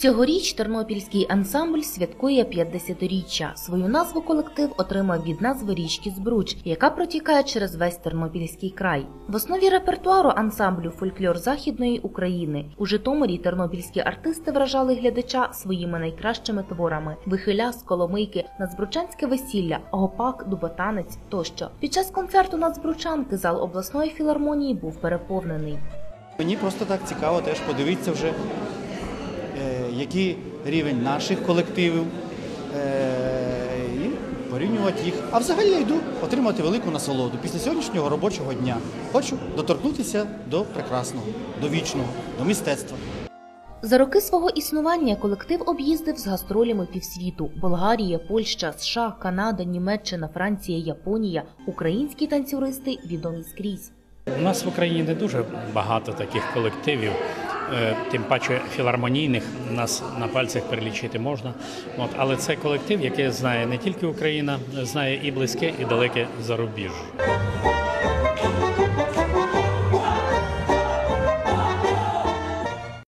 Цьогоріч тернопільський ансамбль святкує 50-річчя. Свою назву колектив отримав від назви річки Збруч, яка протікає через весь тернопільський край. В основі репертуару ансамблю фольклор західної України. У Житомирі тернопільські артисти вражали глядача своїми найкращими творами: вихиля з коломийки, надзбручанське весілля, гопак, дуботанець тощо. Під час концерту надзбручанки зал обласної філармонії був переповнений. Мені просто так цікаво теж подивитися вже, який рівень наших колективів е, і порівнювати їх. А взагалі я йду отримати велику насолоду після сьогоднішнього робочого дня. Хочу доторкнутися до прекрасного, до вічного, до мистецтва. За роки свого існування колектив об'їздив з гастролями півсвіту: Болгарія, Польща, США, Канада, Німеччина, Франція, Японія. Українські танцюристи відомі скрізь. У нас в Україні не дуже багато таких колективів, тим паче філармонійних, нас на пальцях перелічити можна. От, але це колектив, який знає не тільки Україна, знає і близьке, і далеке зарубіжжя.